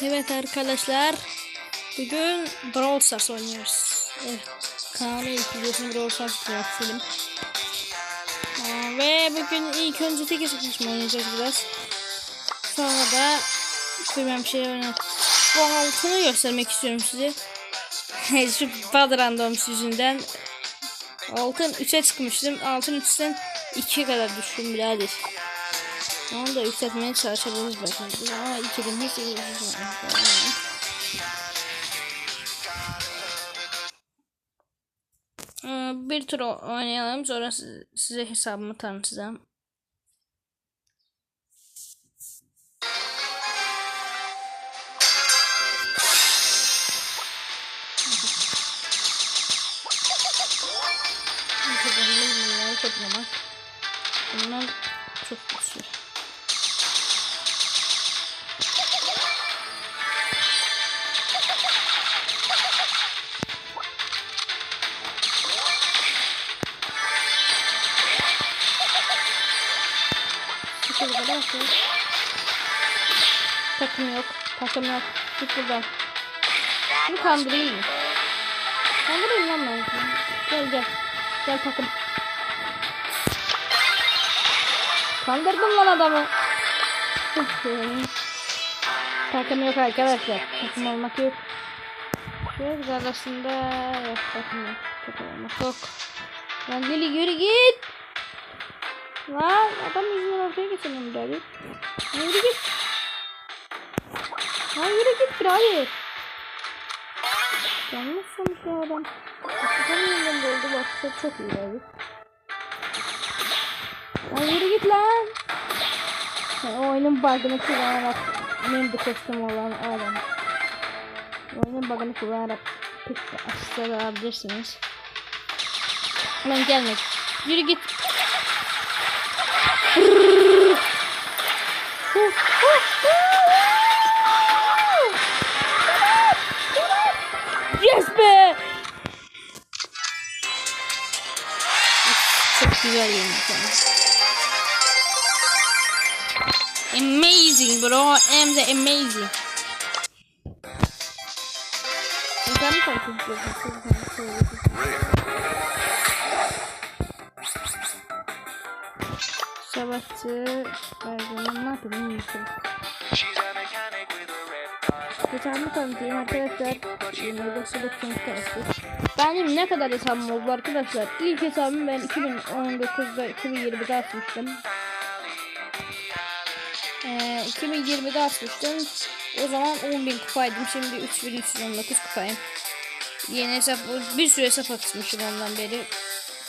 Evet arkadaşlar. Bugün Brawl Stars oynuyoruz. Evet. Kaan'ı ilk videosunu Brawl Stars. Aa, ve bugün ilk önce tek hesaplaşma oynayacağız biraz. Sonra da bilmem bir şey oynayacağız. Bu altını göstermek istiyorum size. Şu bad randoms yüzünden altın 3'e çıkmıştım. Altın 3'ten 2'ye kadar düştüm birader. Onu da yükseltmeye çalışabiliriz belki. Ama 2'den hiç iyi Ee, Bir tur oynayalım sonra siz- size hesabımı tanıtacağım. Bunlar Şurada da bakıyor. Takım yok. Takım yok. Git buradan. Bunu kandırayım mı? Kandırayım lan ben. Gel gel. Gel takım. Kandırdım lan adamı. takım yok arkadaşlar. Takım olmak yok. Şöyle arasında yok takım yok. Takım olmak yok. Lan gel yürü git. Lan adam yüzünden ortaya geçelim birader. Lan yürü git. Lan yürü git birader. Yanlış sonuç ya adam. Hakikaten yeniden oldu bak çok, çok iyi abi. Lan yürü git lan. Ya, oyunun bug'ını kullanarak benim de kostüm olan adam. Oyunun bug'ını kullanarak pek de asla alabilirsiniz. Lan gelme. Yürü git. Çok güzel yemiş Amazing bro. Hem de amazing. Sen mi konuşuyorsun? Savaşçı Erdoğan'ın ne yapayım bilmiyorum. Hesabımı tanıtayım arkadaşlar. 29'da tanıttık. Benim ne kadar hesabım oldu arkadaşlar? İlk hesabımı ben 2019'da 2020'de açmıştım. Ee, 2020'de açmıştım. O zaman 10.000 kupaydım. Şimdi 3319 kupayım. Yeni hesap bir sürü hesap atmışım ondan beri.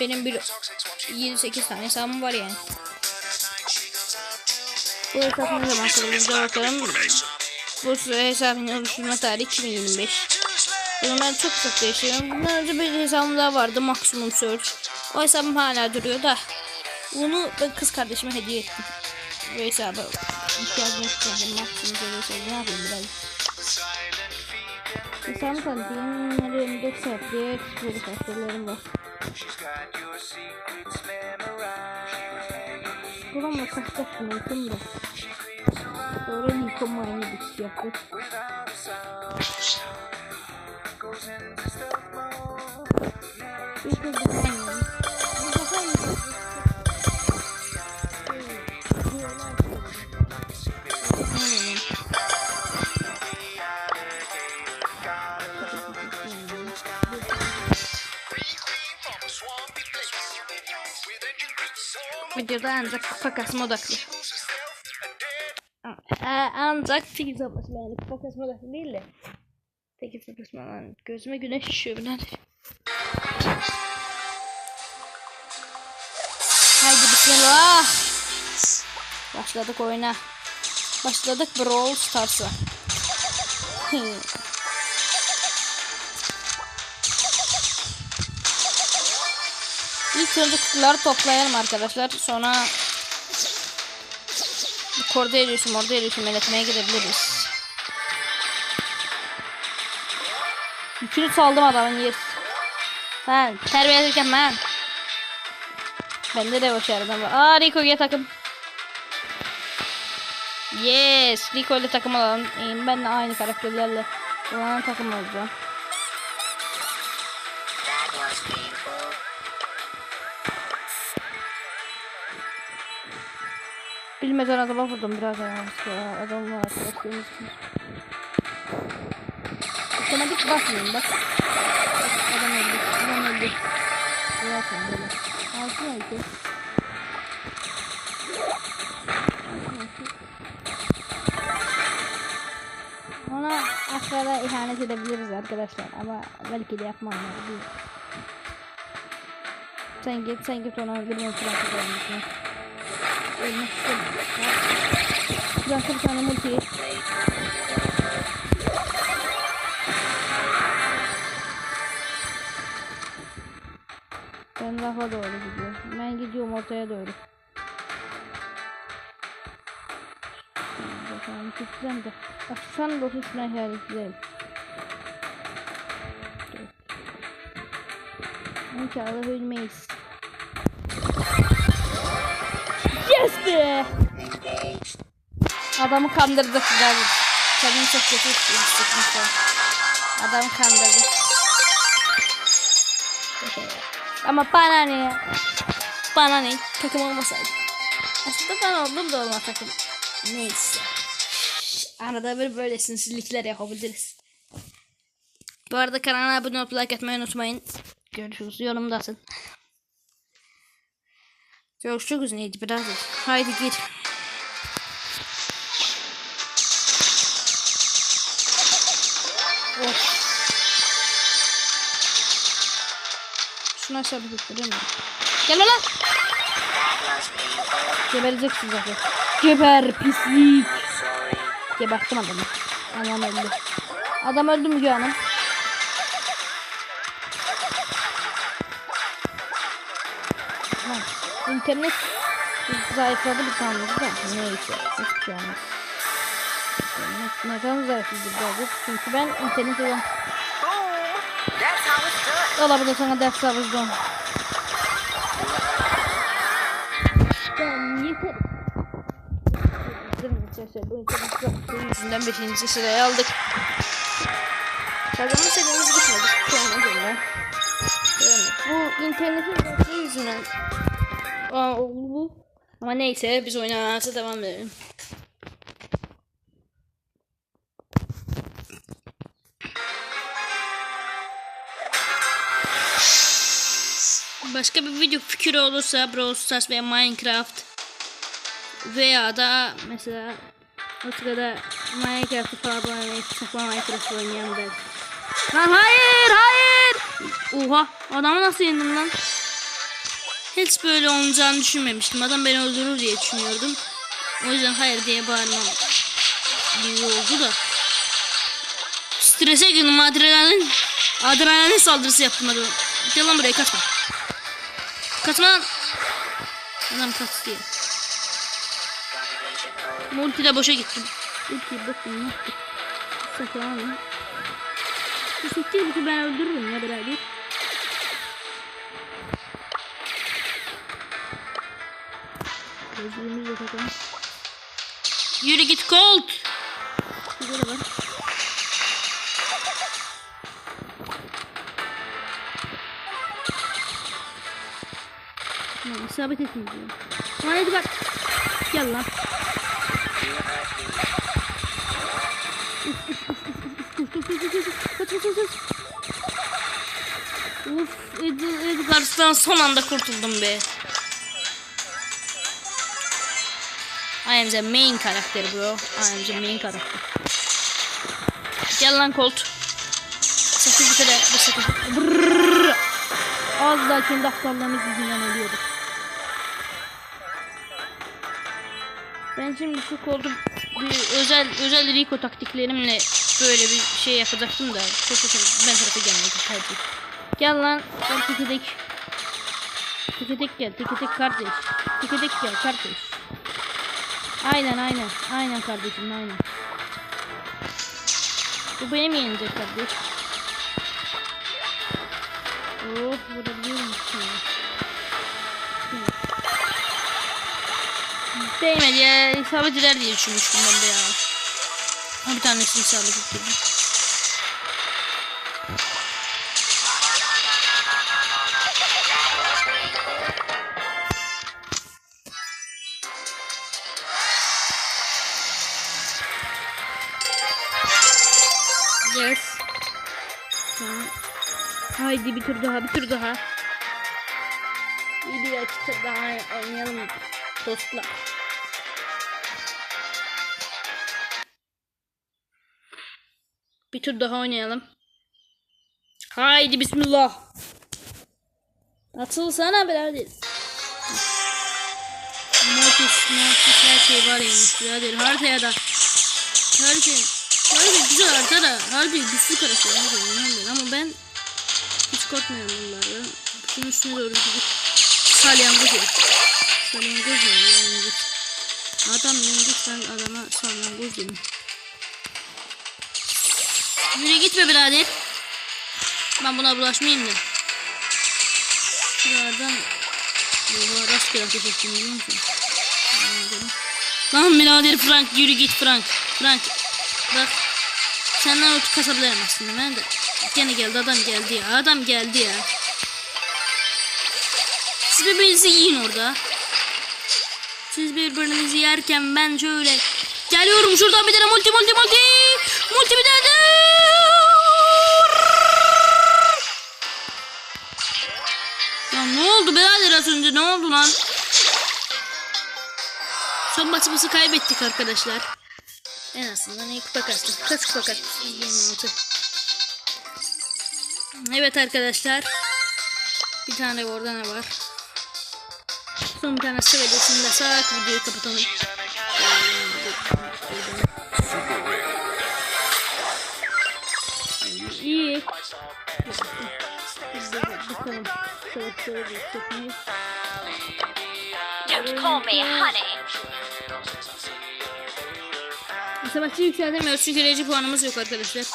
Benim bir 7-8 tane hesabım var yani. Bu hesap ne zaman kurulunca bakalım. Bu hesabın oluşturma tarihi 2025. Ben çok sık yaşıyorum. Bundan önce bir hesabım daha vardı Maximum Search. O hesabım hala duruyor da. Bunu ben kız kardeşime hediye ettim. Bu hesaba ihtiyacım. Yani Maximum Search ne yapayım biraz. Hesabımı tanıtayım. Bunları 24 saatlik böyle faktörlerim var. Buramla kaçacaktım unuttum da. Sonra yıkama aynı bir şey yaptık. Videoda ancak kupa kasma odaklı. Ee, ancak tek hesaplaşma yani kupa kasma odaklı değil de. Tek hesaplaşma lan gözüme güneş düşüyor birader. Haydi bismillah. Başladık oyuna. Başladık Brawl Stars'a. İlk önce kutuları toplayalım arkadaşlar. Sonra orada eriyorsun. Yönetmeye gidebiliriz. Yükünü saldım adamın yer. Ben terbiyesizken ben. Bende de başardım. Aa Rico gel takım. Yes. Rico ile takım alalım. Ben de aynı karakterlerle olan takım olacağım. Bilmeden adama vurdum biraz yanlışlıkla. Adamla arkadaşlarımız için. Otomatik basmayın bak. Adam öldü. Adam öldü. Bırakın böyle. Altına iki. Ona aşağıda ihanet edebiliriz arkadaşlar ama belki de yapmam lazım. Sen git sen git ona bilmiyorum falan tutalım. Ölmek istemiyorum. Bırakın bir tane multi. Ben rafa doğru gidiyorum. Ben gidiyorum ortaya doğru. Bakalım tutacağım da. Sen de hoşuna işaretleyelim. İnşallah ölmeyiz. Yes be! Adamı kandırdık. Kendini çok kötü hissetmişler. Adamı kandırdık. Ama bana ne ya? Bana ne? Takım olmasaydı. Aslında ben oldum da olma takım. Neyse. Arada bir böyle sinirlikler yapabiliriz. Bu arada kanala abone olup like etmeyi unutmayın. Görüşürüz. Yorumda atın. Görüşürüz neydi biraz. Haydi gir. Aşağı bir tutturayım mı? Gel lan. Gebereceksin zaten. Geber pislik. Geberttim adamı. Adam öldü. Adam öldü mü Hanım? Ha, İnternet zayıfladı bir tanesi da neyse hiçbir şey olmaz. İnternet neden zayıfladı biraz? Çünkü ben internete Boom. Da sana internet yoktu. yüzünden 5. sıraya aldık. Kazanma serimiz gitmedi. Sonra gönder. Bu internetin yokluğu yüzünden Aa, oldu bu. Ama neyse biz oynamaya devam edelim. Başka bir video fikri olursa Brawl Stars veya Minecraft veya da mesela o sırada Minecraft'ı falan sakla Minecraft oynayan ben. Lan hayır hayır. Oha adamı nasıl yendim lan? Hiç böyle olacağını düşünmemiştim. Adam beni öldürür diye düşünüyordum. O yüzden hayır diye bağırmam iyi oldu da. Strese girdim adrenalin. Adrenalin saldırısı yaptım adamı. Gel lan buraya kaçma. Kaçma. Adam kaçtı. Multi de boşa gitti. Ulti bakın ne. Sakın. Bu siktir bizi ben öldürürüm ya birader. Gözlüğümüzü de takalım. Yürü git Colt. Burada da var. İsabet etmiyor. Lan hadi bak. Gel lan. Uf Ed- Edgars'tan son anda kurtuldum be. I am the main karakter bro. I am the main karakter. Gel lan Colt. Sakız bir kere sakız. Brrrr. Az daha kendi aptallığımız yüzünden ölüyorduk. Ben şimdi şu Colt'u bir özel özel Rico taktiklerimle böyle bir şey yapacaktım da çok çok ben tarafa gelmeyi tercih. Gel lan gel tiki tek. Tiki tek gel tiki tek kardeş. Tiki tek gel kardeş. Aynen aynen aynen kardeşim aynen. Bu benim yenecek kardeş. Oh vurabiliyor musun? Değmedi ya. İsabet eder diye düşünmüştüm ben de ya. Ha, bir tanesini isabet ettirdim. Yes. Haydi bir tur daha, bir tur daha. Bir tur daha oynayalım dostlar. Bir tur daha oynayalım. Haydi bismillah. Atılsana birader. Mortis, Mortis her şey var yemiş birader. Haritaya da. Harita, harita güzel harita da. Harita güçlü karakter. Ama ben hiç korkmuyorum bunlardan. Şunun üstüne doğru gidip salyangoz herif. Salyangoz yani? Adam yengeç ben adama salyangoz dedim. Yürü gitme birader. Ben buna bulaşmayayım da. Şuradan Oha rastgele ateş ettim biliyor musun? Lan birader Frank yürü git Frank. Frank bak senden otu kasabilirim aslında ben de. Gene geldi adam geldi ya adam geldi ya. Siz birbirinizi yiyin orada. Siz birbirinizi yerken ben şöyle geliyorum şuradan bir tane multi multi multi multi bir tane oldu birader az önce ne oldu lan? Son maçımızı kaybettik arkadaşlar. En azından iyi kupa kastık. Kaç kupa kastık? 26. Evet arkadaşlar. Bir tane orada ne var? Son bir tane sıvadasını da sak videoyu kapatalım. İyi. Bakalım. Savaşları geçecek miyiz? Don't call me honey. Savaşçı yükseltemiyoruz çünkü reci puanımız yok arkadaşlar.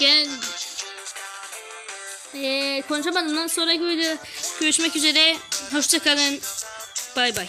Gel. Ee, konuşamadım lan sonraki videoda görüşmek üzere. Hoşçakalın. Bay bay.